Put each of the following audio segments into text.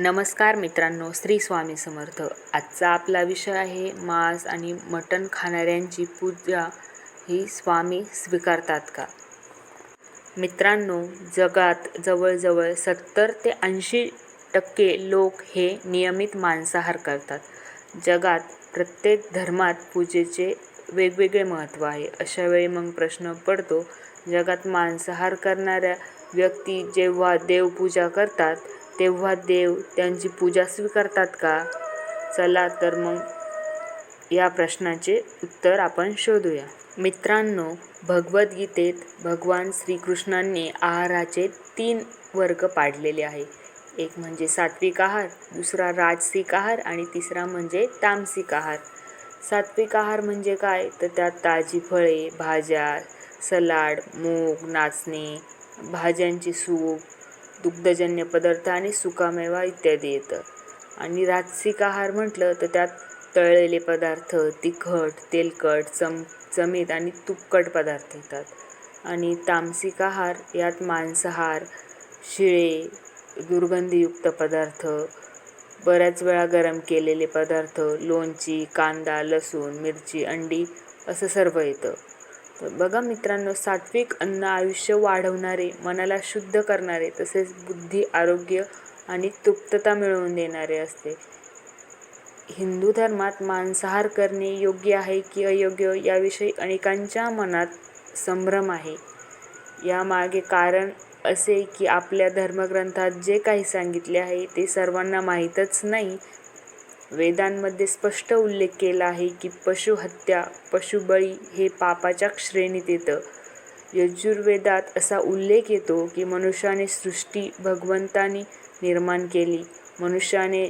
नमस्कार मित्रांनो श्री स्वामी समर्थ. आजचा आपला विषय आहे मांस आणि मटण खाणाऱ्यांची पूजा. ही स्वामी स्वीकारतात का? मित्रांनो जगात जवळजवळ सत्तर ते ऐंशी टक्के लोक हे नियमित मांसाहार करतात. जगात प्रत्येक धर्मात पूजेचे वेगवेगळे महत्त्व आहे. अशा वेळी मग प्रश्न पडतो जगात मांसाहार करणाऱ्या व्यक्ती जेव्हा देवपूजा करतात तेव्हा देव त्यांची पूजा स्वीकारतात का? चला तर मग या प्रश्नाचे उत्तर आपण शोधूया. मित्रांनो भगवद्गीतेत भगवान श्रीकृष्णांनी आहाराचे तीन वर्ग पाडलेले आहे. एक म्हणजे सात्विक आहार दुसरा राजसिक आहार आणि तिसरा म्हणजे तामसिक आहार. सात्विक आहार म्हणजे काय? तर त्यात ताजी फळे भाज्या सलाड मूग नाचणी भाज्यांची सूप दुग्धजन्य पदार्थ आणि सुकामेवा इत्यादी येतं. आणि राजसिक आहार म्हटलं तर त्यात तळलेले पदार्थ तिखट तेलकट चम चमीत आणि तुपकट पदार्थ येतात. आणि तामसिक आहार यात मांसाहार शिळे दुर्गंधीयुक्त पदार्थ बऱ्याच वेळा गरम केलेले पदार्थ लोणची कांदा लसूण मिरची अंडी असं सर्व येतं. तर बघा मित्रांनो सात्विक अन्न आयुष्य वाढवणारे मनाला शुद्ध करणारे तसेच बुद्धी आरोग्य आणि तृप्तता मिळवून देणारे असते. हिंदू धर्मात मांसाहार करणे योग्य आहे की अयोग्य याविषयी अनेकांच्या मनात संभ्रम आहे. यामागे कारण असे की आपल्या धर्मग्रंथात जे काही सांगितले आहे ते सर्वांना माहीतच नाही वेदांमध्ये स्पष्ट उल्लेख केला आहे की पशुहत्या पशुबळी हे पापाच्या श्रेणीत येतं. यजुर्वेदात असा उल्लेख येतो की मनुष्याने सृष्टी भगवंतानी निर्माण केली. मनुष्याने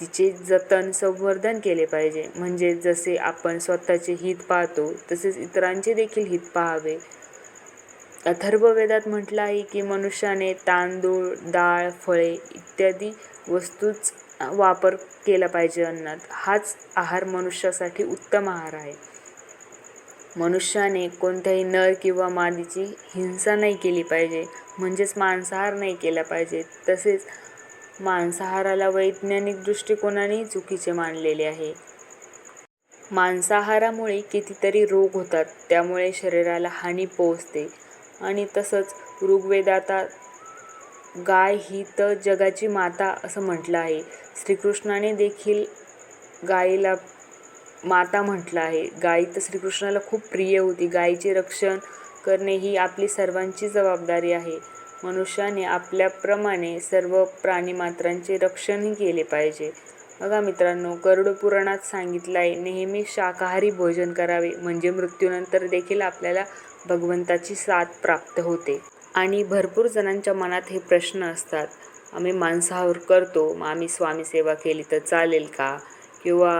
तिचे जतन संवर्धन केले पाहिजे. म्हणजे जसे आपण स्वतःचे हित पाहतो तसेच इतरांचे देखील हित पाहावे. अथर्ववेदात म्हटलं आहे की मनुष्याने तांदूळ डाळ फळे इत्यादी वस्तूच वापर केला पाहिजे अन्नात. हाच आहार मनुष्यासाठी उत्तम आहार आहे. मनुष्याने कोणत्याही नर किंवा मादीची हिंसा नाही केली पाहिजे. म्हणजेच मांसाहार नाही केला पाहिजे. तसेच मांसाहाराला वैज्ञानिक दृष्टिकोनाने चुकीचे मानलेले आहे. मांसाहारामुळे कितीतरी रोग होतात. त्यामुळे शरीराला हानी पोहोचते. आणि तसंच ऋग्वेदाता गाय ही तर जगाची माता असं म्हटलं आहे. श्रीकृष्णाने देखील गायीला माता म्हटलं आहे. गाय तर श्रीकृष्णाला खूप प्रिय होती. गायीचे रक्षण करणे ही आपली सर्वांची जबाबदारी आहे. मनुष्याने आपल्याप्रमाणे सर्व प्राणीमात्रांचे रक्षणही केले पाहिजे. बघा मित्रांनो गरुड पुराणात सांगितलं आहे नेहमी शाकाहारी भोजन करावे म्हणजे मृत्यूनंतर देखील आपल्याला भगवंताची साथ प्राप्त होते. आणि भरपूर जणांच्या मनात हे प्रश्न असतात आम्ही मांसाहार करतो मग आम्ही स्वामी सेवा केली तर चालेल का? किंवा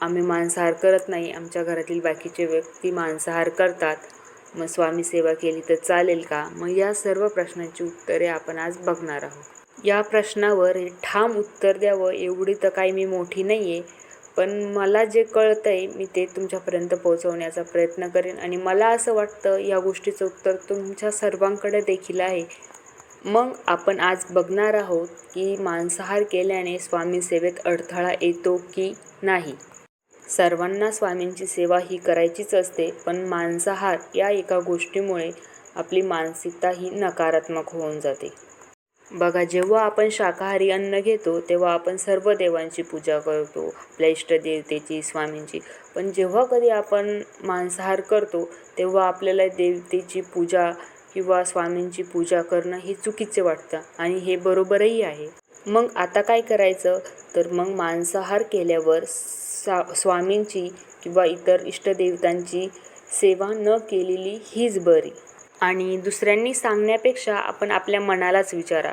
आम्ही मांसाहार करत नाही आमच्या घरातील बाकीचे व्यक्ती मांसाहार करतात मग स्वामी सेवा केली तर चालेल का? मग या सर्व प्रश्नांची उत्तरे आपण आज बघणार आहोत. या प्रश्नावर ठाम उत्तर द्यावं एवढी तर काही मी मोठी नाही आहे पण मला जे कळतं आहे मी ते तुमच्यापर्यंत पोहोचवण्याचा प्रयत्न करेन. आणि मला असं वाटतं या गोष्टीचं उत्तर तुमच्या सर्वांकडे देखील आहे. मग आपण आज बघणार आहोत की मांसाहार केल्याने स्वामी सेवेत अडथळा येतो की नाही? सर्वांना स्वामींची सेवा ही करायचीच असते पण मांसाहार या एका गोष्टीमुळे आपली मानसिकता ही नकारात्मक होऊन जाते. बघा जेव्हा आपण शाकाहारी अन्न घेतो तेव्हा आपण सर्व देवांची पूजा करतो आपल्या इष्टदेवतेची स्वामींची. पण जेव्हा कधी आपण मांसाहार करतो तेव्हा आपल्याला देवतेची पूजा किंवा स्वामींची पूजा करणं हे चुकीचे वाटतं आणि हे बरोबरही आहे. मग आता काय करायचं? तर मग मांसाहार केल्यावर सा स्वामींची किंवा इतर इष्टदेवतांची सेवा न केलेली हीच बरी. आणि दुसऱ्यांनी सांगण्यापेक्षा आपण आपल्या मनालाच विचारा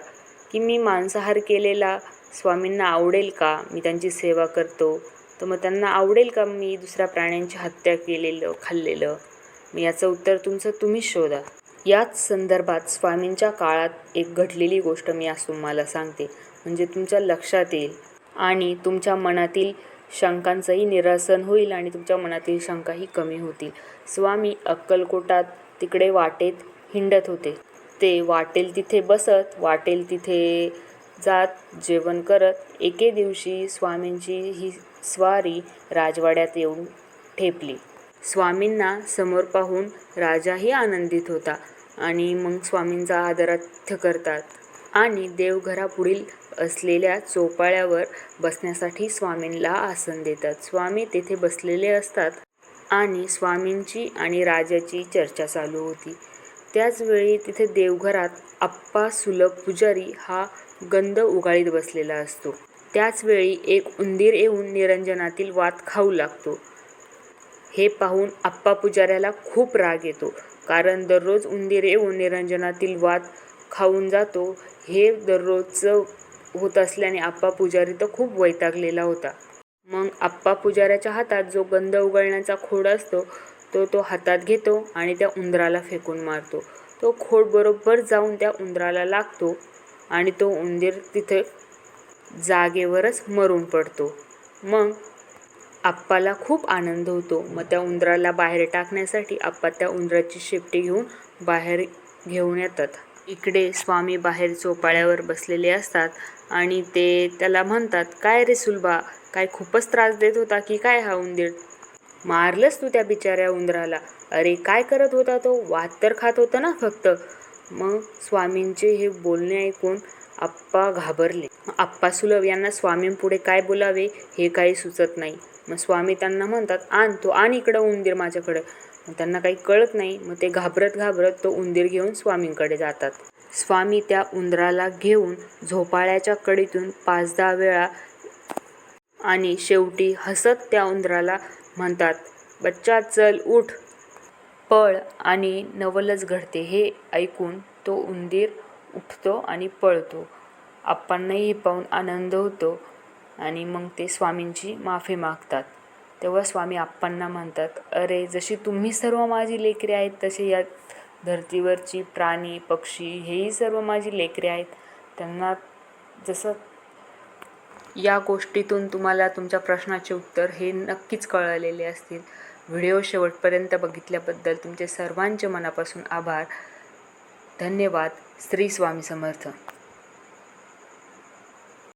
की मी मांसाहार केलेला स्वामींना आवडेल का? मी त्यांची सेवा करतो. तर मग त्यांना आवडेल का मी दुसऱ्या प्राण्यांची हत्या केलेलं खाल्लेलं? मग याचं उत्तर तुमचं तुम्हीच शोधा. याच संदर्भात स्वामींच्या काळात एक घडलेली गोष्ट मी आज तुम्हाला सांगते. म्हणजे तुमच्या लक्षात येईल आणि तुमच्या मनातील शंकांचंही निरसन होईल आणि तुमच्या मनातील शंकाही कमी होतील. स्वामी अक्कलकोटात तिकडे वाटेत हिंडत होते. ते वाटेल तिथे बसत वाटेल तिथे जात जेवण करत. एके दिवशी स्वामींची ही स्वारी राजवाड्यात येऊन ठेपली. स्वामींना समोर पाहून राजाही आनंदित होता आणि मग स्वामींचा आदरार्थ करतात. आणि देवघरापुढील असलेल्या चोपाळ्यावर बसण्यासाठी स्वामींना आसन देतात. स्वामी तेथे बसलेले असतात. आणि स्वामींची आणि राजाची चर्चा चालू होती. त्याचवेळी तिथे देवघरात आप्पा सुलभ पुजारी हा गंध उगाळीत बसलेला असतो. त्याचवेळी एक उंदीर येऊन निरंजनातील वात खाऊ लागतो. हे पाहून आप्पा पुजाऱ्याला खूप राग येतो कारण दररोज उंदीर येऊन निरंजनातील वात खाऊन जातो. हे दररोजचं होत असल्याने आप्पा पुजारी तर खूप वैतागलेला होता. मग आप्पा पुजाऱ्याच्या हातात जो गंध उगळण्याचा खोड असतो तो तो हातात घेतो आणि त्या उंदराला फेकून मारतो. तो खोड बरोबर जाऊन त्या उंदराला लागतो आणि तो उंदीर तिथे जागेवरच मरून पडतो. मग आप्पाला खूप आनंद होतो. मग त्या उंदराला बाहेर टाकण्यासाठी आप्पा त्या उंदराची शेपटी घेऊन बाहेर घेऊन येतात. इकडे स्वामी बाहेर चोपाळ्यावर बसलेले असतात. आणि ते त्याला म्हणतात काय रे सुलभा काय खूपच त्रास देत होता की काय हा उंदीर? मारलंस तू त्या बिचाऱ्या उंदराला. अरे काय करत होता तो? वात तर खात होता ना फक्त. मग स्वामींचे हे बोलणे ऐकून आप्पा घाबरले. आप्पा सुलभ यांना स्वामींपुढे काय बोलावे हे काही सुचत नाही. मग स्वामी त्यांना म्हणतात आण तो आण इकडं उंदीर माझ्याकडं. मग त्यांना काही कळत नाही. मग ते घाबरत घाबरत तो उंदीर घेऊन स्वामींकडे जातात. स्वामी त्या उंदराला घेऊन झोपाळ्याच्या कडीतून पाच दहा वेळा आणि शेवटी हसत त्या उंदराला म्हणतात बच्चा चल उठ. पळ आणि नवलच घडते. हे ऐकून तो उंदीर उठतो आणि पळतो. आप्पांनाही हे पाहून आनंद होतो आणि मग ते स्वामींची माफी मागतात. तेव्हा स्वामी आप्पांना म्हणतात अरे जशी तुम्ही सर्व माझी लेकरे आहेत तसे यात धर्तीवरची प्राणी पक्षी हेही सर्व माझी लेकरे आहेत. त्यांना जसं या गोष्टीतून तुम्हाला तुमच्या प्रश्नाचे उत्तर हे नक्कीच कळलेले असतील. व्हिडिओ शेवटपर्यंत बघितल्याबद्दल तुमचे सर्वांचे मनापासून आभार. धन्यवाद. श्री स्वामी समर्थ.